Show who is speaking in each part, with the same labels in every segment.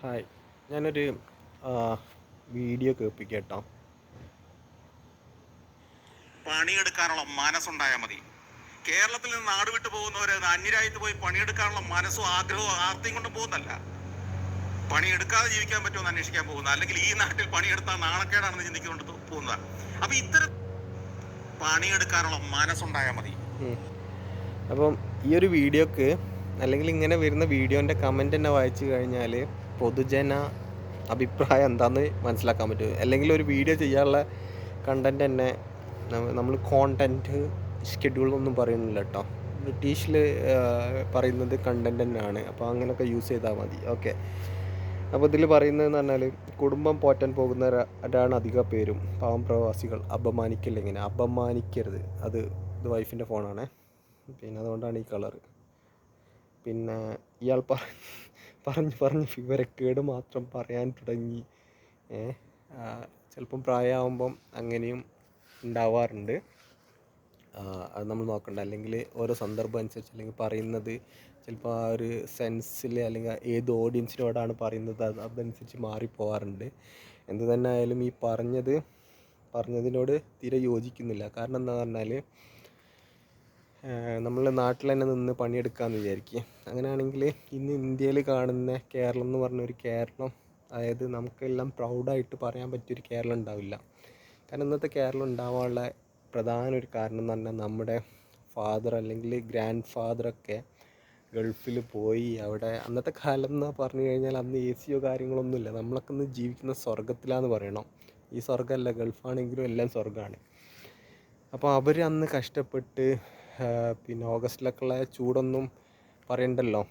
Speaker 1: Hi. ഞാനൊരു video കേൾപ്പിക്കാം കേട്ടോ
Speaker 2: പണിയെടുക്കാനുള്ള മനസ്സുണ്ടായാൽ മതി. കേരളത്തിൽ നിന്ന് നാട് വിട്ടു പോകുന്നവര് അന്യരായിട്ട് പോയി പണിയെടുക്കാനുള്ള മനസ്സും ആഗ്രഹവും ആർത്തിയും കൊണ്ട് പോകുന്നല്ല പണിയെടുക്കാതെ ജീവിക്കാൻ പറ്റുമെന്ന് അന്വേഷിക്കാൻ പോകുന്ന അല്ലെങ്കിൽ ഈ നാട്ടിൽ പണിയെടുത്താൽ നാണക്കേടാണെന്ന് ചിന്തിക്കൊണ്ട് പോകുന്നതാണ് അപ്പൊ ഇത്തരം പണിയെടുക്കാനുള്ള മനസ്സുണ്ടായാൽ മതി.
Speaker 1: അപ്പം ഈ ഒരു വീഡിയോക്ക് അല്ലെങ്കിൽ ഇങ്ങനെ വരുന്ന വീഡിയോന്റെ കമന്റ് തന്നെ വായിച്ചു കഴിഞ്ഞാൽ പൊതുജന അഭിപ്രായം എന്താണെന്ന് മനസ്സിലാക്കാൻ പറ്റും. അല്ലെങ്കിൽ ഒരു വീഡിയോ ചെയ്യാനുള്ള കണ്ടന്റ് തന്നെ നമ്മൾ കോണ്ടന്റ് ഷെഡ്യൂൾ ഒന്നും പറയുന്നില്ല കേട്ടോ ബ്രിട്ടീഷിൽ പറയുന്നത് കണ്ടന്റ് തന്നെയാണ്. അപ്പോൾ അങ്ങനെയൊക്കെ യൂസ് ചെയ്താൽ മതി. ഓക്കെ അപ്പോൾ ഇതിൽ പറയുന്നതെന്ന് പറഞ്ഞാൽ കുടുംബം പോറ്റാൻ പോകുന്നവരാണ് അധിക പേരും. പാവം പ്രവാസികൾ. അപമാനിക്കില്ല ഇങ്ങനെ? അപമാനിക്കരുത്. അത് ഇത് വൈഫിന്റെ ഫോണാണേ പിന്നെ അതുകൊണ്ടാണ് ഈ കളർ പിന്നെ ഇയാൾ പറ പറഞ്ഞ് പറഞ്ഞ് വിവരക്കേട് മാത്രം പറയാൻ തുടങ്ങി. ചിലപ്പം പ്രായമാകുമ്പം അങ്ങനെയും ഉണ്ടാവാറുണ്ട്. അത് നമ്മൾ നോക്കണ്ട. അല്ലെങ്കിൽ ഓരോ സന്ദർഭം അനുസരിച്ച് അല്ലെങ്കിൽ പറയുന്നത് ചിലപ്പോൾ ആ ഒരു സെൻസിൽ അല്ലെങ്കിൽ ഏത് ഓഡിയൻസിനോടാണ് പറയുന്നത് അത് അതനുസരിച്ച് മാറിപ്പോവാറുണ്ട്. എന്ത് തന്നെ ആയാലും ഈ പറഞ്ഞത് പറഞ്ഞതിനോട് തീരെ യോജിക്കുന്നില്ല. കാരണം എന്താ പറഞ്ഞാൽ നമ്മൾ നാട്ടിൽ തന്നെ നിന്ന് പണിയെടുക്കാമെന്ന് വിചാരിക്കുക അങ്ങനെയാണെങ്കിൽ ഇന്ന് ഇന്ത്യയിൽ കാണുന്ന കേരളം എന്ന് പറഞ്ഞ ഒരു കേരളം അതായത് നമുക്കെല്ലാം പ്രൗഡായിട്ട് പറയാൻ പറ്റിയൊരു കേരളം ഉണ്ടാവില്ല. കാരണം ഇന്നത്തെ കേരളം ഉണ്ടാവാനുള്ള പ്രധാന ഒരു കാരണം എന്ന് പറഞ്ഞാൽ നമ്മുടെ ഫാദർ അല്ലെങ്കിൽ ഗ്രാൻഡ് ഫാദറൊക്കെ ഗൾഫിൽ പോയി അവിടെ അന്നത്തെ കാലം എന്ന് പറഞ്ഞു കഴിഞ്ഞാൽ അന്ന് എ സിയോ കാര്യങ്ങളൊന്നുമില്ല. നമ്മളൊക്കെ ഇന്ന് ജീവിക്കുന്ന സ്വർഗത്തിലാന്ന് പറയണം. ഈ സ്വർഗമല്ല ഗൾഫാണെങ്കിലും എല്ലാം സ്വർഗമാണ്. അപ്പോൾ അവർ അന്ന് കഷ്ടപ്പെട്ട് ആ, പിന്നെ ഓഗസ്റ്റിലൊക്കെയുള്ള ചൂടൊന്നും പറയണ്ടല്ലോ.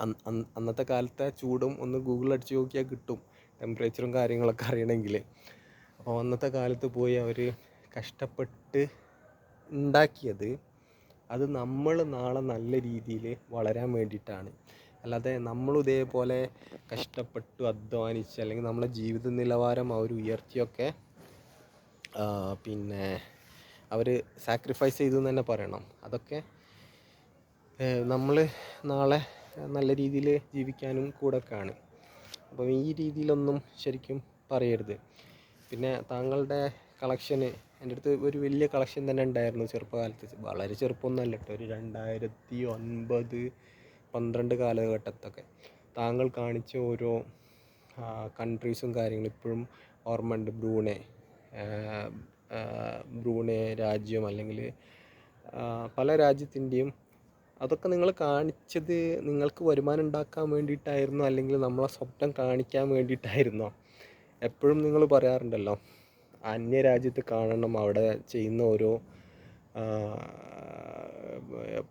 Speaker 1: അന്ന് അന്ന് അന്നത്തെ കാലത്തെ ചൂടും ഒന്ന് ഗൂഗിൾ അടിച്ച് നോക്കിയാൽ കിട്ടും ടെമ്പറേച്ചറും കാര്യങ്ങളൊക്കെ അറിയണമെങ്കിൽ അപ്പോൾ അന്നത്തെ കാലത്ത് പോയി അവർ കഷ്ടപ്പെട്ട് ഉണ്ടാക്കിയത് അത് നമ്മൾ നാളെ നല്ല രീതിയിൽ വളരാൻ വേണ്ടിയിട്ടാണ്. അല്ലാതെ നമ്മൾ ഇതേപോലെ കഷ്ടപ്പെട്ടു അധ്വാനിച്ച് അല്ലെങ്കിൽ നമ്മളെ ജീവിത നിലവാരം അവർ ഉയർത്തിയൊക്കെ ആ, പിന്നെ അവർ സാക്രിഫൈസ് ചെയ്തു എന്ന് തന്നെ പറയണം. അതൊക്കെ നമ്മൾ നാളെ നല്ല രീതിയിൽ ജീവിക്കാനും കൂടെ ആണ് അപ്പം ഈ രീതിയിലൊന്നും ശരിക്കും പറയരുത്. പിന്നെ താങ്കളുടെ കളക്ഷന് എന്റെ അടുത്ത് ഒരു വലിയ കളക്ഷൻ തന്നെ ഉണ്ടായിരുന്നു ചെറുപ്പകാലത്ത്. വളരെ ചെറുപ്പമൊന്നുമല്ല കേട്ടോ ഒരു രണ്ടായിരത്തി ഒൻപത് പന്ത്രണ്ട് കാലഘട്ടത്തൊക്കെ. താങ്കൾ കാണിച്ച ഓരോ കൺട്രീസും കാര്യങ്ങളും ഇപ്പോഴും ഓർമ്മയുണ്ട്. ബ്രൂണെ ബ്രൂണെ രാജ്യം അല്ലെങ്കിൽ പല രാജ്യത്തിന്റെയും അതൊക്കെ നിങ്ങൾ കാണിച്ചത് നിങ്ങൾക്ക് വരുമാനം ഉണ്ടാക്കാൻ വേണ്ടിയിട്ടായിരുന്നോ? അല്ലെങ്കിൽ നമ്മളെ സ്വപ്നം കാണിക്കാൻ വേണ്ടിയിട്ടായിരുന്നോ? എപ്പോഴും നിങ്ങൾ പറയാറുണ്ടല്ലോ അന്യരാജ്യത്ത് കാണണം അവിടെ ചെയ്യുന്ന ഓരോ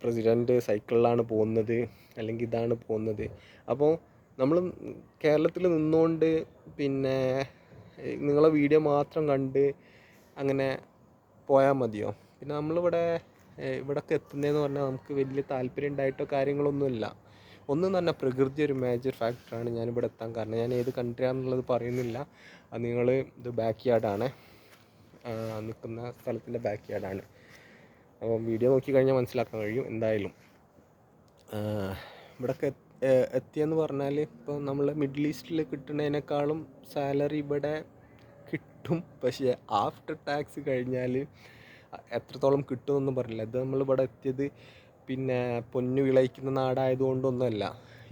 Speaker 1: പ്രസിഡന്റ് സൈക്കിളിലാണ് പോകുന്നത് അല്ലെങ്കിൽ ഇതാണ് പോകുന്നത്. അപ്പോൾ നമ്മൾ കേരളത്തിൽ നിന്നുകൊണ്ട് പിന്നെ നിങ്ങളെ വീഡിയോ മാത്രം കണ്ട് അങ്ങനെ പോയാൽ മതിയോ? പിന്നെ നമ്മളിവിടെ ഇവിടൊക്കെ എത്തുന്നതെന്ന് പറഞ്ഞാൽ നമുക്ക് വലിയ താല്പര്യം ഉണ്ടായിട്ടോ കാര്യങ്ങളൊന്നുമില്ല. ഒന്ന് തന്നെ പ്രകൃതി ഒരു മേജർ ഫാക്ടറാണ് ഞാനിവിടെ എത്താൻ കാരണം. ഞാൻ ഏത് കൺട്രി കൺട്രിയാണെന്നുള്ളത് പറയുന്നില്ല. അത് നിങ്ങൾ ഇത് ബാക്ക് യാർഡാണ് നിൽക്കുന്ന സ്ഥലത്തിന്റെ ബാക്ക് യാർഡാണ് അപ്പം വീഡിയോ നോക്കി കഴിഞ്ഞാൽ മനസ്സിലാക്കാൻ കഴിയും എന്തായാലും. ഇവിടൊക്കെ എത്തിയെന്ന് പറഞ്ഞാൽ ഇപ്പോൾ നമ്മൾ മിഡിൽ ഈസ്റ്റിൽ കിട്ടുന്നതിനേക്കാളും സാലറി ഇവിടെ കിട്ടും. പക്ഷേ ആഫ്റ്റർ ടാക്സ് കഴിഞ്ഞാൽ എത്രത്തോളം കിട്ടുമെന്നൊന്നും പറഞ്ഞില്ല. ഇത് നമ്മൾ ഇവിടെ എത്തിയത് പിന്നെ പൊന്നു വിളയിക്കുന്ന നാടായതുകൊണ്ടൊന്നുമല്ല.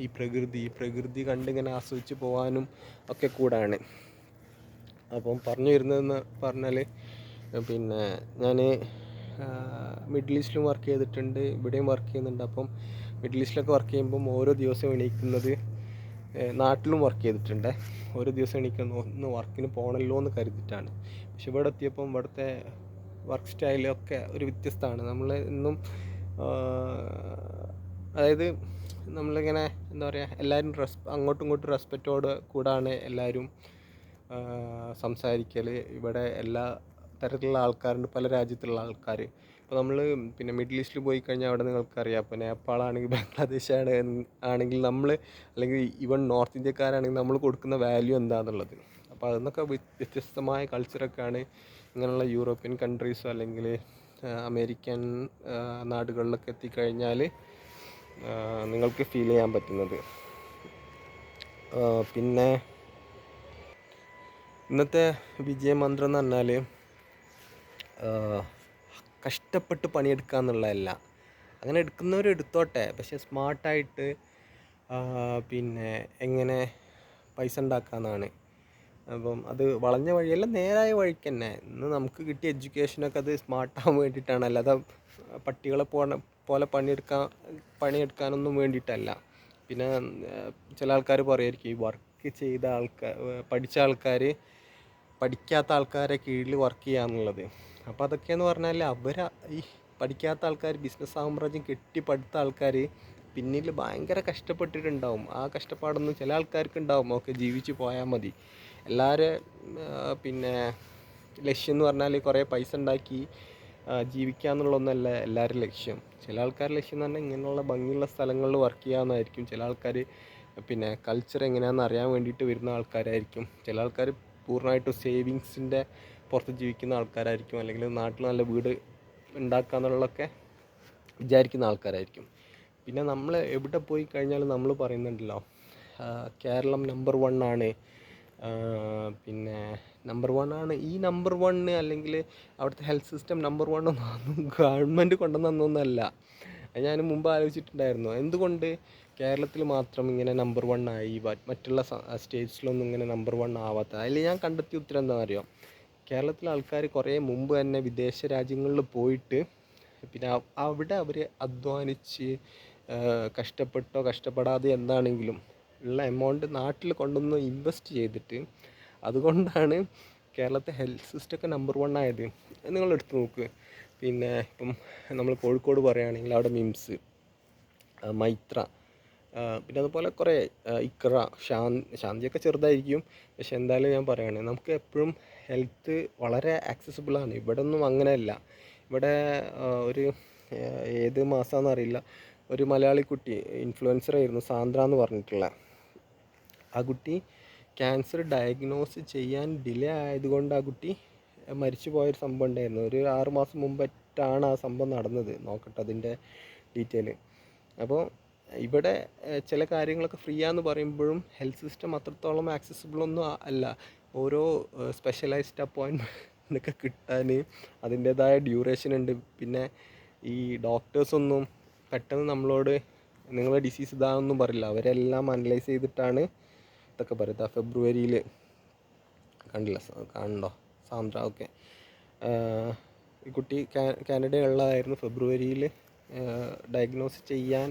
Speaker 1: ഈ പ്രകൃതി ഈ പ്രകൃതി കണ്ടിങ്ങനെ ആസ്വദിച്ച് പോകാനും ഒക്കെ കൂടാണ്. അപ്പം പറഞ്ഞു വരുന്നതെന്ന് പറഞ്ഞാൽ പിന്നെ ഞാൻ മിഡിൽ ഈസ്റ്റിലും വർക്ക് ചെയ്തിട്ടുണ്ട്. ഇവിടെയും വർക്ക് ചെയ്യുന്നുണ്ട്. അപ്പം മിഡിൽ ഈസ്റ്റിലൊക്കെ വർക്ക് ചെയ്യുമ്പം ഓരോ ദിവസവും എണീക്കുന്നത് നാട്ടിലും വർക്ക് ചെയ്തിട്ടുണ്ട്. ഒരു ദിവസം എനിക്ക് ഒന്ന് വർക്കിന് പോകണല്ലോ എന്ന് കരുതിയിട്ടാണ്. പക്ഷെ ഇവിടെ എത്തിയപ്പം ഇവിടുത്തെ വർക്ക് സ്റ്റൈലൊക്കെ ഒരു വ്യത്യസ്തമാണ്. നമ്മൾ ഇന്നും അതായത് നമ്മളിങ്ങനെ എന്താ പറയുക എല്ലാവരും റെസ് അങ്ങോട്ടും ഇങ്ങോട്ടും റെസ്പെക്റ്റോട് കൂടാണ് എല്ലാവരും സംസാരിക്കൽ ഇവിടെ എല്ലാ തരത്തിലുള്ള ആൾക്കാരുണ്ട് പല രാജ്യത്തുള്ള ആൾക്കാർ ഇപ്പോൾ നമ്മൾ പിന്നെ മിഡിൽ ഈസ്റ്റിൽ പോയി കഴിഞ്ഞാൽ അവിടെ നിങ്ങൾക്കറിയാം. അപ്പോൾ നേപ്പാളാണെങ്കിൽ ബംഗ്ലാദേശ് ആണ് ആണെങ്കിൽ നമ്മൾ അല്ലെങ്കിൽ ഈവൻ നോർത്ത് ഇന്ത്യക്കാരാണെങ്കിൽ നമ്മൾ കൊടുക്കുന്ന വാല്യൂ എന്താണെന്നുള്ളത് അപ്പോൾ അതെന്നൊക്കെ വ്യ- വ്യത്യസ്തമായ കൾച്ചറൊക്കെയാണ് ഇങ്ങനെയുള്ള യൂറോപ്യൻ കൺട്രീസ് അല്ലെങ്കിൽ അമേരിക്കൻ നാടുകളിലൊക്കെ എത്തിക്കഴിഞ്ഞാൽ നിങ്ങൾക്ക് ഫീൽ ചെയ്യാൻ പറ്റുന്നത്. പിന്നെ ഇന്നത്തെ വിജയമന്ത്രം എന്ന് പറഞ്ഞാൽ കഷ്ടപ്പെട്ട് പണിയെടുക്കുക എന്നുള്ളതല്ല അങ്ങനെ എടുക്കുന്നവർ എടുത്തോട്ടെ. പക്ഷെ സ്മാർട്ടായിട്ട് പിന്നെ എങ്ങനെ പൈസ ഉണ്ടാക്കാമെന്നാണ് അപ്പം അത് വളഞ്ഞ വഴിയല്ല നേരായ വഴിക്ക് തന്നെ ഇന്ന് നമുക്ക് കിട്ടിയ എഡ്യൂക്കേഷനൊക്കെ അത് സ്മാർട്ടാകാൻ വേണ്ടിയിട്ടാണ്. അല്ലാതെ പട്ടികളെ പോലെ പോലെ പണിയെടുക്കാൻ പണിയെടുക്കാനൊന്നും വേണ്ടിയിട്ടല്ല. പിന്നെ ചില ആൾക്കാർ പറയുമായിരിക്കും ഈ വർക്ക് ചെയ്ത ആൾക്കാർ പഠിച്ച ആൾക്കാർ പഠിക്കാത്ത ആൾക്കാരെ കീഴിൽ വർക്ക് ചെയ്യാന്നുള്ളത്. അപ്പോൾ അതൊക്കെയെന്ന് പറഞ്ഞാൽ അവർ ഈ പഠിക്കാത്ത ആൾക്കാർ ബിസിനസ് സാമ്രാജ്യം കെട്ടി പടുത്ത ആൾക്കാർ പിന്നിൽ ഭയങ്കര കഷ്ടപ്പെട്ടിട്ടുണ്ടാവും. ആ കഷ്ടപ്പാടൊന്നും ചില ആൾക്കാർക്ക് ഉണ്ടാവും ഒക്കെ ജീവിച്ച് പോയാൽ മതി. എല്ലാവരും പിന്നെ ലക്ഷ്യം എന്ന് പറഞ്ഞാൽ കുറേ പൈസ ഉണ്ടാക്കി ജീവിക്കുക എന്നുള്ളതൊന്നല്ല എല്ലാവരും ലക്ഷ്യം. ചില ആൾക്കാരുടെ ലക്ഷ്യം എന്ന് പറഞ്ഞാൽ ഇങ്ങനെയുള്ള ഭംഗിയുള്ള സ്ഥലങ്ങളിൽ വർക്ക് ചെയ്യാമെന്നായിരിക്കും ചില ആൾക്കാർ പിന്നെ കൾച്ചർ എങ്ങനെയാണെന്ന് അറിയാൻ വേണ്ടിയിട്ട് വരുന്ന ആൾക്കാരായിരിക്കും. ചില ആൾക്കാർ പൂർണമായിട്ടും സേവിങ്സിന്റെ പുറത്ത് ജീവിക്കുന്ന ആൾക്കാരായിരിക്കും അല്ലെങ്കിൽ നാട്ടിൽ നല്ല വീട് ഉണ്ടാക്കുക എന്നുള്ളതൊക്കെ വിചാരിക്കുന്ന ആൾക്കാരായിരിക്കും. പിന്നെ നമ്മൾ എവിടെ പോയി കഴിഞ്ഞാലും നമ്മൾ പറയുന്നുണ്ടല്ലോ കേരളം നമ്പർ വൺ ആണ്. പിന്നെ നമ്പർ വൺ ആണ്. ഈ നമ്പർ വണ്ണ് അല്ലെങ്കിൽ അവിടുത്തെ ഹെൽത്ത് സിസ്റ്റം നമ്പർ വൺ ഒന്നും ഗവൺമെന്റ് കൊണ്ടുവന്നൊന്നല്ല ഞാൻ മുമ്പ് ആലോചിച്ചിട്ടുണ്ടായിരുന്നു. എന്തുകൊണ്ട് കേരളത്തിൽ മാത്രം ഇങ്ങനെ നമ്പർ വൺ ആയി മറ്റുള്ള സ്റ്റേറ്റ്സിലൊന്നും ഇങ്ങനെ നമ്പർ വൺ ആവാത്ത അതിൽ ഞാൻ കണ്ടെത്തിയ ഉത്തരം എന്താണെന്ന് അറിയോ കേരളത്തിലെ ആൾക്കാർ കുറേ മുമ്പ് തന്നെ വിദേശ രാജ്യങ്ങളിൽ പോയിട്ട് പിന്നെ അവിടെ അവർ അധ്വാനിച്ച് കഷ്ടപ്പെട്ടോ കഷ്ടപ്പെടാതെ എന്താണെങ്കിലും ഉള്ള എമൗണ്ട് നാട്ടിൽ കൊണ്ടുവന്ന് ഇൻവെസ്റ്റ് ചെയ്തിട്ട് അതുകൊണ്ടാണ് കേരളത്തെ ഹെൽത്ത് സിസ്റ്റം ഒക്കെ നമ്പർ വൺ ആയത്. നിങ്ങൾ എടുത്ത് നോക്ക്. പിന്നെ ഇപ്പം നമ്മൾ കോഴിക്കോട് പറയുകയാണെങ്കിൽ അവിടെ മിംസ് മൈത്ര പിന്നെ അതുപോലെ കുറേ ഇക്ര ഷാൻ ശാന്തിയൊക്കെ ചെറുതായിരിക്കും. പക്ഷെ എന്തായാലും ഞാൻ പറയുകയാണ് നമുക്ക് എപ്പോഴും ഹെൽത്ത് വളരെ ആക്സസിബിളാണ് ഇവിടെ ഒന്നും അങ്ങനെയല്ല. ഇവിടെ ഒരു ഏത് മാസമാണെന്ന് അറിയില്ല. ഒരു മലയാളി കുട്ടി ഇൻഫ്ലുവൻസർ ആയിരുന്നു സാന്ദ്ര എന്ന് പറഞ്ഞിട്ടുള്ള. ആ കുട്ടി ക്യാൻസർ ഡയഗ്നോസ് ചെയ്യാൻ ഡിലേ ആയതുകൊണ്ട് ആ കുട്ടി മരിച്ചു പോയൊരു സംഭവം ഉണ്ടായിരുന്നു. ഒരു ആറുമാസം മുമ്പായിട്ടാണ് ആ സംഭവം നടന്നത്. നോക്കട്ടെ അതിന്റെ ഡീറ്റെയിൽ അപ്പോൾ ഇവിടെ ചില കാര്യങ്ങളൊക്കെ ഫ്രീ ആണെന്ന് പറയുമ്പോഴും ഹെൽത്ത് സിസ്റ്റം അത്രത്തോളം ആക്സസിബിൾ ഒന്നും അല്ല. ഓരോ സ്പെഷ്യലൈസ്ഡ് അപ്പോയിൻമെന്റ് ഒക്കെ കിട്ടാൻ അതിന്റേതായ ഡ്യൂറേഷൻ ഉണ്ട്. പിന്നെ ഈ ഡോക്ടേഴ്സൊന്നും പെട്ടെന്ന് നമ്മളോട് നിങ്ങളെ ഡിസീസ് ഇതാണെന്നും പറയില്ല. അവരെല്ലാം അനലൈസ് ചെയ്തിട്ടാണ് ഇതൊക്കെ പറയുന്നത്. ഫെബ്രുവരിയിൽ കണ്ടില്ല കാണണ്ടോ സാന്ദ്ര ഓക്കെ. ഈ കുട്ടി കാനഡയുള്ളതായിരുന്നു ഫെബ്രുവരിയിൽ ഡയഗ്നോസ് ചെയ്യാൻ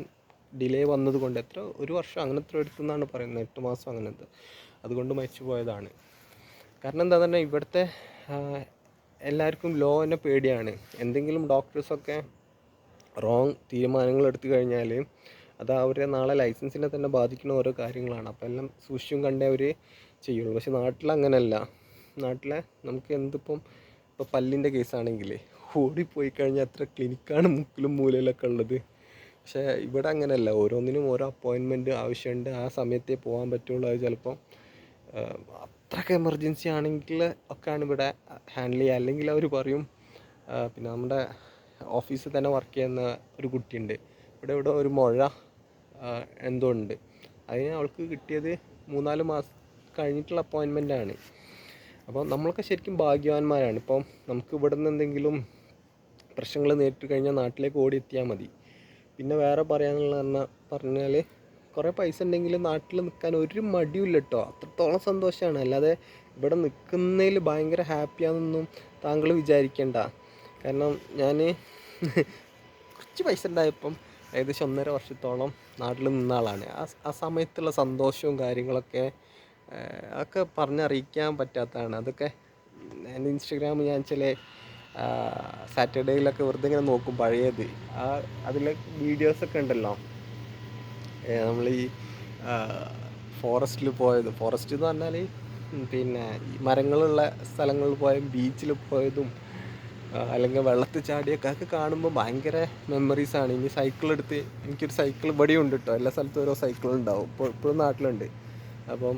Speaker 1: ഡിലേ വന്നത് കൊണ്ട് എത്ര ഒരു വർഷം അങ്ങനത്തെ എടുത്തെന്നാണ് പറയുന്നത്. എട്ട് മാസം അങ്ങനത്തെ. അതുകൊണ്ട് മരിച്ചു പോയതാണ്. കാരണം എന്താ പറഞ്ഞാൽ ഇവിടുത്തെ എല്ലാവർക്കും എല്ലാവർക്കും ലോനെ പേടിയാണ്. എന്തെങ്കിലും ഡോക്ടേഴ്സൊക്കെ റോങ് തീരുമാനങ്ങൾ എടുത്തു കഴിഞ്ഞാൽ അത് അവരെ നാളെ ലൈസൻസിനെ തന്നെ ബാധിക്കുന്ന ഓരോ കാര്യങ്ങളാണ്. അപ്പോൾ എല്ലാം സൂക്ഷിച്ചും കണ്ടേ അവർ ചെയ്യുള്ളൂ. പക്ഷെ നാട്ടിൽ അങ്ങനെയല്ല നാട്ടിലെ നമുക്ക് എന്തിപ്പം ഇപ്പോൾ പല്ലിന്റെ കേസാണെങ്കിൽ ഓടിപ്പോയി കഴിഞ്ഞാൽ എത്ര ക്ലിനിക്കാണ് മുക്കിലും മൂലയിലൊക്കെ ഉള്ളത്. പക്ഷേ ഇവിടെ അങ്ങനെയല്ല. ഓരോന്നിനും ഓരോ അപ്പോയിൻമെന്റ് ആവശ്യമുണ്ട്. ആ സമയത്തേ പോകാൻ പറ്റുള്ളൂ. അത് ചിലപ്പം അത്രയ്ക്ക് എമർജൻസി ആണെങ്കിൽ ഒക്കെയാണ് ഇവിടെ ഹാൻഡിൽ ചെയ്യുക. അല്ലെങ്കിൽ അവർ പറയും പിന്നെ നമ്മുടെ ഓഫീസിൽ തന്നെ വർക്ക് ചെയ്യുന്ന ഒരു കുട്ടിയുണ്ട്. ഇവിടെ ഇവിടെ ഒരു മുഴ എന്തോ ഉണ്ട്. അതിന് അവൾക്ക് കിട്ടിയത് മൂന്നാൽ മാസം കഴിഞ്ഞിട്ടുള്ള അപ്പോയിൻമെന്റ് ആണ്. അപ്പോൾ നമ്മളൊക്കെ ശരിക്കും ഭാഗ്യവാന്മാരാണ്. ഇപ്പം നമുക്ക് ഇവിടെ നിന്ന് എന്തെങ്കിലും പ്രശ്നങ്ങൾ നേരിട്ട് കഴിഞ്ഞാൽ നാട്ടിലേക്ക് ഓടി എത്തിയാൽ മതി. പിന്നെ വേറെ പറയാനുള്ള പറഞ്ഞാൽ പറഞ്ഞാൽ കുറേ പൈസ ഉണ്ടെങ്കിലും നാട്ടിൽ നിൽക്കാൻ ഒരു മടിയുമില്ല കേട്ടോ അത്രത്തോളം സന്തോഷമാണ് അല്ലാതെ ഇവിടെ നിൽക്കുന്നതിൽ ഭയങ്കര ഹാപ്പിയാണെന്നൊന്നും താങ്കൾ വിചാരിക്കേണ്ട. കാരണം ഞാൻ കുറച്ച് പൈസ ഉണ്ടായപ്പം ഏകദേശം ഒന്നര വർഷത്തോളം നാട്ടിൽ നിന്ന ആളാണ്. ആ സമയത്തുള്ള സന്തോഷവും കാര്യങ്ങളൊക്കെ അതൊക്കെ പറഞ്ഞറിയിക്കാൻ പറ്റാത്തതാണ്. അതൊക്കെ എന്റെ ഇൻസ്റ്റഗ്രാം ഞാൻ ചില സാറ്റർഡേയിലൊക്കെ വെറുതെ ഇങ്ങനെ നോക്കും പഴയത്. ആ അതിലെ വീഡിയോസൊക്കെ ഉണ്ടല്ലോ. നമ്മൾ ഈ ഫോറസ്റ്റിൽ പോയത്. ഫോറസ്റ്റ് എന്ന് പറഞ്ഞാൽ പിന്നെ മരങ്ങളുള്ള സ്ഥലങ്ങളിൽ പോയ ബീച്ചിൽ പോയതും അല്ലെങ്കിൽ വെള്ളത്തിൽ ചാടിയൊക്കെ അതൊക്കെ കാണുമ്പോൾ ഭയങ്കര മെമ്മറീസാണ് ഇനി സൈക്കിൾ എടുത്ത് എനിക്കൊരു സൈക്കിൾ ഇവിടെ ഉണ്ട് കേട്ടോ എല്ലാ സ്ഥലത്തും ഓരോ സൈക്കിൾ ഉണ്ടാവും. ഇപ്പോൾ ഇപ്പോഴും നാട്ടിലുണ്ട്. അപ്പം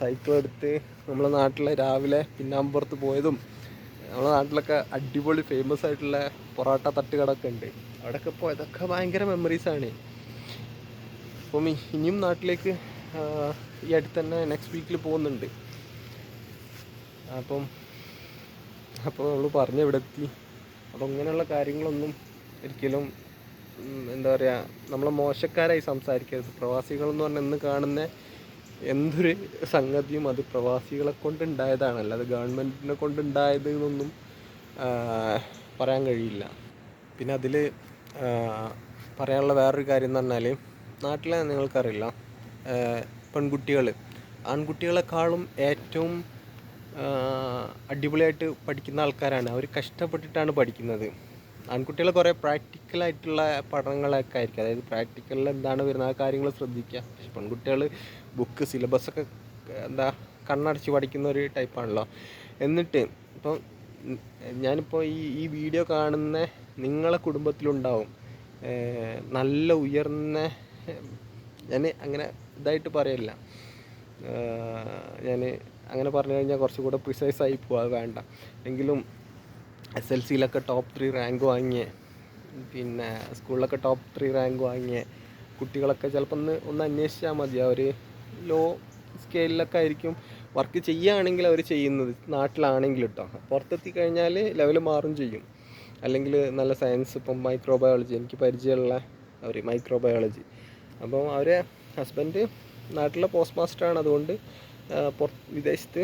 Speaker 1: സൈക്കിൾ എടുത്ത് നമ്മളെ നാട്ടിലെ രാവിലെ പിന്നാമ്പുറത്ത് പോയതും നമ്മുടെ നാട്ടിലൊക്കെ അടിപൊളി ഫേമസ് ആയിട്ടുള്ള പൊറോട്ട തട്ടുകടൊക്കെ ഉണ്ട്. അവിടെയൊക്കെ പോയതൊക്കെ ഭയങ്കര മെമ്മറീസാണ് അപ്പം ഇനിയും നാട്ടിലേക്ക് ഈ അടുത്ത് തന്നെ നെക്സ്റ്റ് വീക്കിൽ പോകുന്നുണ്ട്. അപ്പം അപ്പോൾ നമ്മൾ പറഞ്ഞ ഇവിടെ എത്തി? അപ്പോൾ ഇങ്ങനെയുള്ള കാര്യങ്ങളൊന്നും ഒരിക്കലും എന്താ പറയുക നമ്മളെ മോശക്കാരായി സംസാരിക്കരുത്. പ്രവാസികളെന്ന് പറഞ്ഞാൽ ഇന്ന് കാണുന്ന എന്തൊരു സംഗതിയും അത് പ്രവാസികളെ കൊണ്ടുണ്ടായതാണ്. അല്ലാതെ ഗവൺമെന്റിനെ കൊണ്ടുണ്ടായത് എന്നൊന്നും പറയാൻ കഴിയില്ല. പിന്നെ അതിൽ പറയാനുള്ള വേറൊരു കാര്യം എന്ന് പറഞ്ഞാൽ നാട്ടിലെ നിങ്ങൾക്കറിയില്ല പെൺകുട്ടികൾ ആൺകുട്ടികളെക്കാളും ഏറ്റവും അടിപൊളിയായിട്ട് പഠിക്കുന്ന ആൾക്കാരാണ്. അവർ കഷ്ടപ്പെട്ടിട്ടാണ് പഠിക്കുന്നത്. ആൺകുട്ടികൾ കുറേ പ്രാക്ടിക്കലായിട്ടുള്ള പഠനങ്ങളൊക്കെ ആയിരിക്കും. അതായത് പ്രാക്ടിക്കലിൽ എന്താണ് വരുന്നത്? ആ കാര്യങ്ങൾ ശ്രദ്ധിക്കുക. പക്ഷെ പെൺകുട്ടികൾ ബുക്ക് സിലബസൊക്കെ എന്താ കണ്ണടച്ച് പഠിക്കുന്ന ഒരു ടൈപ്പാണല്ലോ എന്നിട്ട് ഇപ്പോൾ ഞാനിപ്പോൾ ഈ ഈ വീഡിയോ കാണുന്ന നിങ്ങളെ കുടുംബത്തിലുണ്ടാവും. നല്ല ഉയർന്ന ഞാൻ അങ്ങനെ ഇതായിട്ട് പറയില്ല. ഞാൻ അങ്ങനെ പറഞ്ഞു കഴിഞ്ഞാൽ കുറച്ചും കൂടെ പ്രിസൈസ് ആയി പോവാ വേണ്ട. എങ്കിലും എസ് എൽ സിയിലൊക്കെ ടോപ്പ് ത്രീ റാങ്ക് വാങ്ങിയ. പിന്നെ സ്കൂളിലൊക്കെ ടോപ്പ് ത്രീ റാങ്ക് വാങ്ങിയ. കുട്ടികളൊക്കെ ചിലപ്പോൾ ഒന്ന് ഒന്ന് അന്വേഷിച്ചാൽ മതി. അവർ ലോ സ്കെയിലൊക്കെ ആയിരിക്കും വർക്ക് ചെയ്യുകയാണെങ്കിൽ അവർ ചെയ്യുന്നത്. നാട്ടിലാണെങ്കിൽ കേട്ടോ പുറത്തെത്തി കഴിഞ്ഞാൽ ലെവൽ മാറും ചെയ്യും. അല്ലെങ്കിൽ നല്ല സയൻസ് ഇപ്പം മൈക്രോബയോളജി എനിക്ക് പരിചയമുള്ള അവർ മൈക്രോബയോളജി അപ്പം അവരെ ഹസ്ബൻഡ് നാട്ടിലെ പോസ്റ്റ് മാസ്റ്ററാണ് അതുകൊണ്ട് പുറ വിദേശത്ത്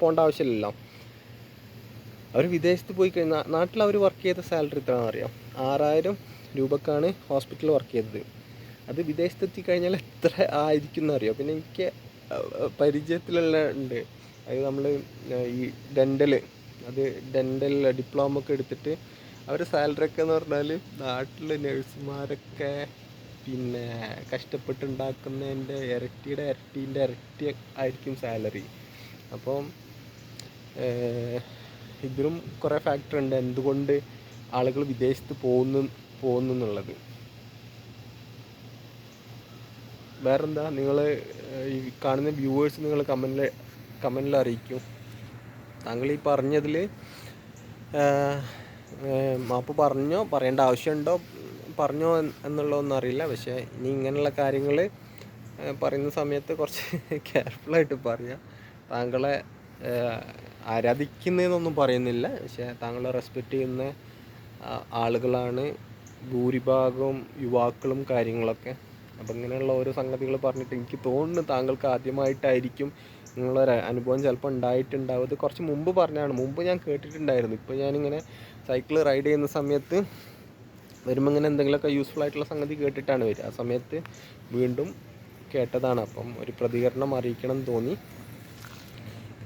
Speaker 1: പോകേണ്ട ആവശ്യമില്ലല്ലോ. അവർ വിദേശത്ത് പോയി കഴിഞ്ഞാൽ നാട്ടിൽ അവർ വർക്ക് ചെയ്ത സാലറി എത്രയാണെന്ന് അറിയാം? ആറായിരം രൂപക്കാണ് ഹോസ്പിറ്റലിൽ വർക്ക് ചെയ്തത്. അത് വിദേശത്തെത്തി കഴിഞ്ഞാൽ എത്ര ആയിരിക്കും എന്നറിയാം പിന്നെ എനിക്ക് പരിചയത്തിലെല്ലാം ഉണ്ട്. അത് നമ്മൾ ഈ ഡെന്റൽ അത് ഡെന്റൽ ഡിപ്ലോമ ഒക്കെ എടുത്തിട്ട് അവരുടെ സാലറി ഒക്കെ എന്ന് പറഞ്ഞാൽ നാട്ടിൽ നഴ്സുമാരൊക്കെ പിന്നെ കഷ്ടപ്പെട്ടുണ്ടാക്കുന്നതിന്റെ ഇരട്ടിയുടെ ഇരട്ടീന്റെ ഇരട്ടി ആയിരിക്കും സാലറി അപ്പം ഇതിലും കുറേ ഫാക്ടർ ഉണ്ട്. എന്തുകൊണ്ട് ആളുകൾ വിദേശത്ത് പോകുന്നു പോകുന്നു എന്നുള്ളത്. വേറെന്താ? നിങ്ങൾ ഈ കാണുന്ന വ്യൂവേഴ്സ് നിങ്ങൾ കമന്റിൽ കമന്റിൽ അറിയിക്കും. താങ്കൾ ഈ പറഞ്ഞതിൽ മാപ്പ് പറഞ്ഞോ പറയേണ്ട ആവശ്യമുണ്ടോ? പറഞ്ഞോ എന്ന് എന്നുള്ളതൊന്നും അറിയില്ല. പക്ഷേ ഇനി ഇങ്ങനെയുള്ള കാര്യങ്ങൾ പറയുന്ന സമയത്ത് കുറച്ച് കെയർഫുള്ളായിട്ട് പറയാം. താങ്കളെ ആരാധിക്കുന്നതെന്നൊന്നും പറയുന്നില്ല. പക്ഷേ താങ്കളെ റെസ്പെക്റ്റ് ചെയ്യുന്ന ആളുകളാണ് ഭൂരിഭാഗവും യുവാക്കളും കാര്യങ്ങളൊക്കെ. അപ്പം ഇങ്ങനെയുള്ള ഓരോ സംഗതികൾ പറഞ്ഞിട്ട് എനിക്ക് തോന്നുന്നു താങ്കൾക്ക് ആദ്യമായിട്ടായിരിക്കും നിങ്ങളൊരു അനുഭവം ചിലപ്പോൾ ഉണ്ടായിട്ടുണ്ടാവും. കുറച്ച് മുമ്പ് പറഞ്ഞാണ് മുമ്പ് ഞാൻ കേട്ടിട്ടുണ്ടായിരുന്നു. ഇപ്പോൾ ഞാനിങ്ങനെ സൈക്കിൾ റൈഡ് ചെയ്യുന്ന സമയത്ത് വരുമ്പോൾ ഇങ്ങനെ എന്തെങ്കിലുമൊക്കെ യൂസ്ഫുൾ ആയിട്ടുള്ള സംഗതി കേട്ടിട്ടാണ് വരിക. ആ സമയത്ത് വീണ്ടും കേട്ടതാണ്. അപ്പം ഒരു പ്രതികരണം അറിയിക്കണം എന്ന് തോന്നി.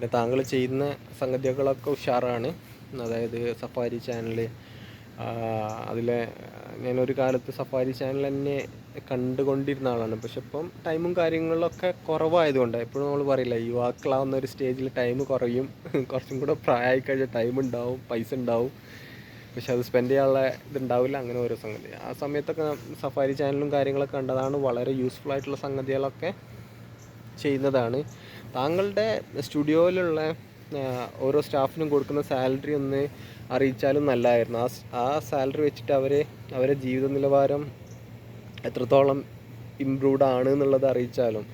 Speaker 1: പിന്നെ താങ്കൾ ചെയ്യുന്ന സംഗതികളൊക്കെ ഉഷാറാണ്. അതായത് സഫാരി ചാനൽ അതിലെ ഞാനൊരു കാലത്ത് സഫാരി ചാനൽ തന്നെ കണ്ടുകൊണ്ടിരുന്ന ആളാണ്. പക്ഷെ ഇപ്പം ടൈമും കാര്യങ്ങളിലൊക്കെ കുറവായതുകൊണ്ട്. എപ്പോഴും നമ്മൾ പറയില്ല യുവാക്കളാവുന്ന ഒരു സ്റ്റേജിൽ ടൈം കുറയും. കുറച്ചും കൂടെ പ്രായമായി കഴിഞ്ഞാൽ ടൈം ഉണ്ടാവും പൈസ ഉണ്ടാവും. പക്ഷെ അത് സ്പെൻഡ് ചെയ്യാനുള്ള ഇതുണ്ടാവില്ല അങ്ങനെ ഓരോ സംഗതി. ആ സമയത്തൊക്കെ സഫാരി ചാനലും കാര്യങ്ങളൊക്കെ കണ്ടതാണ് വളരെ യൂസ്ഫുൾ ആയിട്ടുള്ള സംഗതികളൊക്കെ ചെയ്യുന്നതാണ്. താങ്കളുടെ സ്റ്റുഡിയോയിലുള്ള ഓരോ സ്റ്റാഫിനും കൊടുക്കുന്ന സാലറി ഒന്ന് അറിയിച്ചാലും നല്ലതായിരുന്നു ആ ആ സാലറി വെച്ചിട്ട് അവരെ അവരെ ജീവിത നിലവാരം എത്രത്തോളം ഇമ്പ്രൂവ്ഡ് ആണ് എന്നുള്ളത് അറിയിച്ചാലും.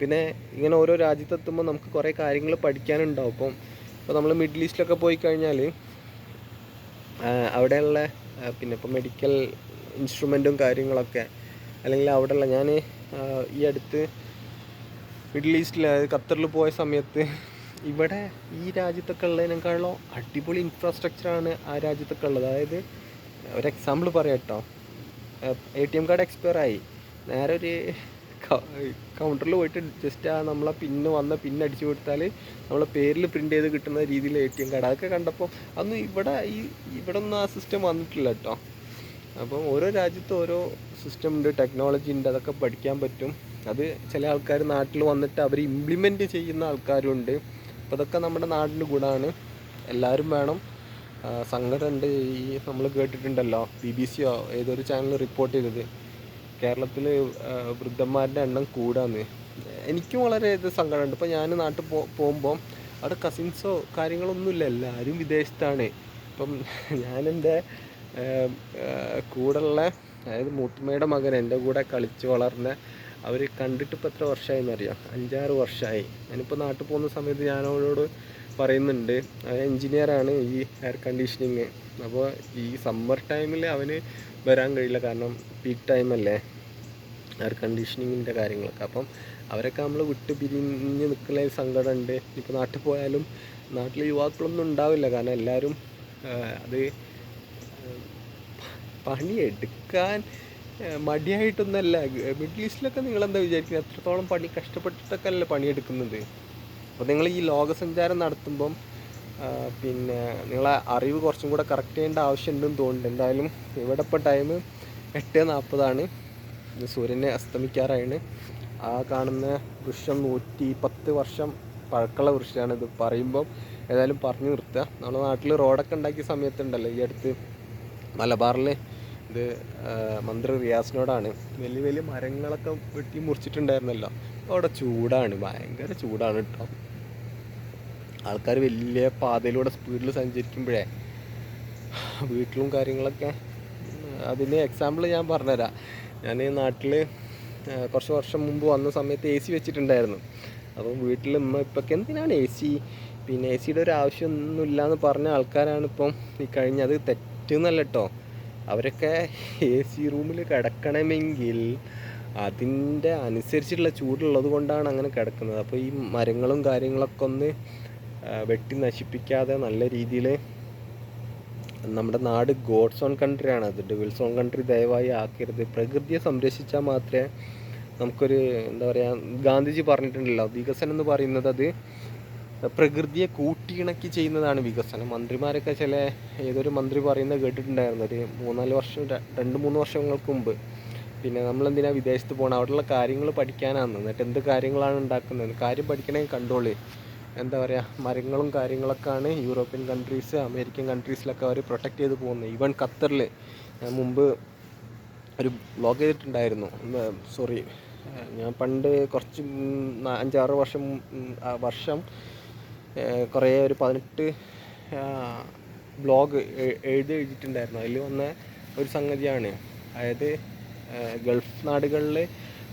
Speaker 1: പിന്നെ ഇങ്ങനെ ഓരോ രാജ്യത്തെത്തുമ്പോൾ നമുക്ക് കുറേ കാര്യങ്ങൾ പഠിക്കാനുണ്ടാവും. അപ്പം ഇപ്പോൾ നമ്മൾ മിഡിൽ ഈസ്റ്റിലൊക്കെ പോയി കഴിഞ്ഞാൽ അവിടെയുള്ള പിന്നെ ഇപ്പോൾ മെഡിക്കൽ ഇൻസ്ട്രുമെന്റും കാര്യങ്ങളൊക്കെ അല്ലെങ്കിൽ അവിടെയുള്ള ഞാൻ ഈ അടുത്ത് മിഡിൽ ഈസ്റ്റിൽ അതായത് ഖത്തറിൽ പോയ സമയത്ത് ഇവിടെ ഈ രാജ്യത്തൊക്കെ ഉള്ളതിനേക്കാളും അടിപൊളി ഇൻഫ്രാസ്ട്രക്ചറാണ് ആ രാജ്യത്തൊക്കെ ഉള്ളത്. അതായത് ഒരു എക്സാമ്പിൾ പറയാം കേട്ടോ A T M card expire ആയി. നേരെ ഒരു കൗണ്ടറിൽ പോയിട്ട് ജസ്റ്റ് ആ നമ്മളെ പിന്ന് വന്ന പിന്ന് അടിച്ചു കൊടുത്താൽ നമ്മളെ പേരിൽ പ്രിന്റ് ചെയ്ത് കിട്ടുന്ന രീതിയിൽ എ ടി എം കാർഡ് അതൊക്കെ കണ്ടപ്പോൾ അന്ന് ഇവിടെ ഈ ഇവിടെ ഒന്നും ആ സിസ്റ്റം വന്നിട്ടില്ല കേട്ടോ അപ്പം ഓരോ രാജ്യത്ത് ഓരോ സിസ്റ്റം ഉണ്ട്. ടെക്നോളജി ഉണ്ട്. അതൊക്കെ പഠിക്കാൻ പറ്റും. അത് ചില ആൾക്കാർ നാട്ടിൽ വന്നിട്ട് അവർ ഇംപ്ലിമെന്റ് ചെയ്യുന്ന ആൾക്കാരുണ്ട്. അപ്പോൾ അതൊക്കെ നമ്മുടെ നാടിന് ഗുണമാണ് എല്ലാവരും വേണം. സംഘടനയുണ്ട് ഈ നമ്മൾ കേട്ടിട്ടുണ്ടല്ലോ ബി ബി സിയോ ഏതൊരു ചാനൽ റിപ്പോർട്ട് ചെയ്തത്. കേരളത്തിൽ വൃദ്ധന്മാരുടെ എണ്ണം കൂടാന്ന്. എനിക്കും വളരെ ഇത് സങ്കടമുണ്ട്. ഇപ്പോൾ ഞാൻ നാട്ടിൽ പോ പോകുമ്പോൾ അവിടെ കസിൻസോ കാര്യങ്ങളൊന്നുമില്ല എല്ലാവരും വിദേശത്താണ്. ഇപ്പം ഞാനെന്റെ കൂടെയുള്ള അതായത് മൂത്തുമ്മയുടെ മകൻ എന്റെ കൂടെ കളിച്ച് വളർന്ന അവർ കണ്ടിട്ട് ഇപ്പോൾ എത്ര വർഷമായി എന്നറിയാം? അഞ്ചാറ് വർഷമായി. ഞാനിപ്പോൾ നാട്ടിൽ പോകുന്ന സമയത്ത് ഞാൻ അവരോട് പറയുന്നുണ്ട്. അവൻ എൻജിനീയറാണ് ഈ എയർ കണ്ടീഷനിങ് അപ്പോൾ ഈ സമ്മർ ടൈമിൽ അവന് വരാൻ കഴിയില്ല. കാരണം പീക്ക് ടൈമല്ലേ എയർ കണ്ടീഷനിങ്ങിന്റെ കാര്യങ്ങളൊക്കെ. അപ്പം അവരൊക്കെ നമ്മൾ വിട്ട് പിരിഞ്ഞ് നിൽക്കുന്ന സങ്കടമുണ്ട് ഇപ്പോൾ നാട്ടിൽ പോയാലും നാട്ടിൽ യുവാക്കളൊന്നും ഉണ്ടാവില്ല. കാരണം എല്ലാവരും അത് പണിയെടുക്കാൻ മടിയായിട്ടൊന്നല്ല. മിഡിൽ ഈസ്റ്റിലൊക്കെ നിങ്ങളെന്താ വിചാരിക്കുന്നത് എത്രത്തോളം പണി കഷ്ടപ്പെട്ടിട്ടൊക്കെ അല്ലേ പണിയെടുക്കുന്നത്? അപ്പോൾ നിങ്ങൾ ഈ ലോകസഞ്ചാരം നടത്തുമ്പം പിന്നെ നിങ്ങളെ അറിവ് കുറച്ചും കൂടെ കറക്റ്റ് ചെയ്യേണ്ട ആവശ്യമുണ്ടെന്ന് തോന്നുന്നുണ്ട്. എന്തായാലും ഇവിടെ ഇപ്പോൾ ടൈം എട്ട് നാൽപ്പതാണ് സൂര്യനെ അസ്തമിക്കാറായാണ് ആ കാണുന്ന വൃക്ഷം നൂറ്റി പത്ത് വർഷം പഴക്കമുള്ള വൃക്ഷമാണ് ഇത്. പറയുമ്പം ഏതായാലും പറഞ്ഞു നിർത്തുക. നമ്മുടെ നാട്ടിൽ റോഡൊക്കെ ഉണ്ടാക്കിയ സമയത്തുണ്ടല്ലോ ഈ അടുത്ത് മലബാറിൽ ഇത് മന്ത്രി റിയാസിനോടാണ്. വലിയ വലിയ മരങ്ങളൊക്കെ വെട്ടി മുറിച്ചിട്ടുണ്ടായിരുന്നല്ലോ. അവിടെ ചൂടാണ് ഭയങ്കര ചൂടാണ് കേട്ടോ ആൾക്കാർ വലിയ പാതയിലൂടെ സ്പീഡിൽ സഞ്ചരിക്കുമ്പോഴേ വീട്ടിലും കാര്യങ്ങളൊക്കെ അതിന് എക്സാമ്പിൾ ഞാൻ പറഞ്ഞുതരാം. ഞാൻ ഈ നാട്ടിൽ കുറച്ച് വർഷം മുമ്പ് വന്ന സമയത്ത് എ സി വെച്ചിട്ടുണ്ടായിരുന്നു. അപ്പം വീട്ടിൽ ഉമ്മ ഇപ്പൊക്കെ എന്തിനാണ് എ സി പിന്നെ എ സിയുടെ ഒരു ആവശ്യമൊന്നുമില്ല എന്ന് പറഞ്ഞ ആൾക്കാരാണ് ഇപ്പം ഈ കഴിഞ്ഞത്. തെറ്റെന്നല്ല കേട്ടോ അവരൊക്കെ എ സി റൂമിൽ കിടക്കണമെങ്കിൽ അതിന്റെ അനുസരിച്ചിട്ടുള്ള ചൂടുള്ളത് കൊണ്ടാണ് അങ്ങനെ കിടക്കുന്നത്. അപ്പോൾ ഈ മരങ്ങളും കാര്യങ്ങളൊക്കെ ഒന്ന് വെട്ടി നശിപ്പിക്കാതെ നല്ല രീതിയിൽ നമ്മുടെ നാട് ഗോഡ്സ് ഓൺ ആണ്. അത് ഡിവിൾസ് ഓൺ കൺട്രി ദയവായി ആക്കരുത്. പ്രകൃതിയെ സംരക്ഷിച്ചാൽ മാത്രമേ നമുക്കൊരു എന്താ പറയുക ഗാന്ധിജി പറഞ്ഞിട്ടുണ്ടല്ലോ വികസനം എന്ന് പറയുന്നത് അത് പ്രകൃതിയെ കൂട്ടിയിണക്കി ചെയ്യുന്നതാണ് വികസനം. മന്ത്രിമാരൊക്കെ ചില ഏതൊരു മന്ത്രി പറയുന്നത് കേട്ടിട്ടുണ്ടായിരുന്നു. ഒരു മൂന്നാൽ വർഷം രണ്ട് മൂന്ന് വർഷങ്ങൾക്ക് മുമ്പ്. പിന്നെ നമ്മൾ എന്തിനാ വിദേശത്ത് പോകണം അവിടെയുള്ള കാര്യങ്ങൾ പഠിക്കാനാണ് എന്നിട്ട് എന്ത് കാര്യങ്ങളാണ് ഉണ്ടാക്കുന്നത്? കാര്യം പഠിക്കണമെങ്കിൽ കണ്ടോളി. എന്താ പറയുക മരങ്ങളും കാര്യങ്ങളൊക്കെയാണ് യൂറോപ്യൻ കൺട്രീസ് അമേരിക്കൻ കൺട്രീസിലൊക്കെ അവർ പ്രൊട്ടക്റ്റ് ചെയ്ത് പോകുന്നത്. ഈവൻ ഖത്തറിൽ ഞാൻ മുമ്പ് ഒരു ബ്ലോഗ് ചെയ്തിട്ടുണ്ടായിരുന്നു. സോറി ഞാൻ പണ്ട് കുറച്ച് അഞ്ചാറ് വർഷം വർഷം കുറേ ഒരു പതിനെട്ട് ബ്ലോഗ് എഴുതി എഴുതിയിട്ടുണ്ടായിരുന്നു. അതിൽ വന്ന ഒരു സംഗതിയാണ്. അതായത് ഗൾഫ് നാടുകളിൽ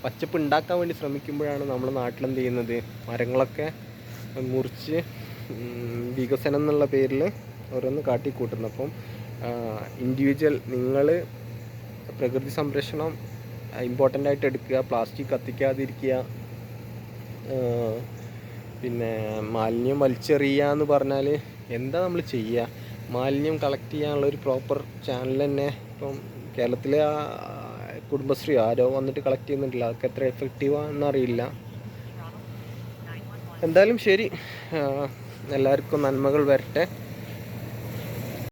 Speaker 1: പച്ചപ്പ് ഉണ്ടാക്കാൻ വേണ്ടി ശ്രമിക്കുമ്പോഴാണ് നമ്മൾ നാട്ടിലെന്ത് ചെയ്യുന്നത്? മരങ്ങളൊക്കെ മുറിച്ച് വികസനം എന്നുള്ള പേരിൽ ഓരോന്ന് കാട്ടിക്കൂട്ടുന്നു അപ്പം ഇൻഡിവിജ്വൽ നിങ്ങൾ പ്രകൃതി സംരക്ഷണം ഇമ്പോർട്ടന്റ് ആയിട്ട് എടുക്കുക പ്ലാസ്റ്റിക് കത്തിക്കാതിരിക്കുക പിന്നെ മാലിന്യം വലിച്ചെറിയുക എന്ന് പറഞ്ഞാൽ എന്താ നമ്മൾ ചെയ്യുക മാലിന്യം കളക്ട് ചെയ്യാനുള്ള ഒരു പ്രോപ്പർ ചാനൽ തന്നെ ഇപ്പം കേരളത്തിലെ കുടുംബശ്രീ ആരോ വന്നിട്ട് കളക്ട് ചെയ്യുന്നുണ്ടല്ലോ. അതൊക്കെ എത്ര എഫക്റ്റീവാണെന്ന് അറിയില്ല. എന്തായാലും ശരി. എല്ലാവർക്കും നന്മകൾ വരട്ടെ.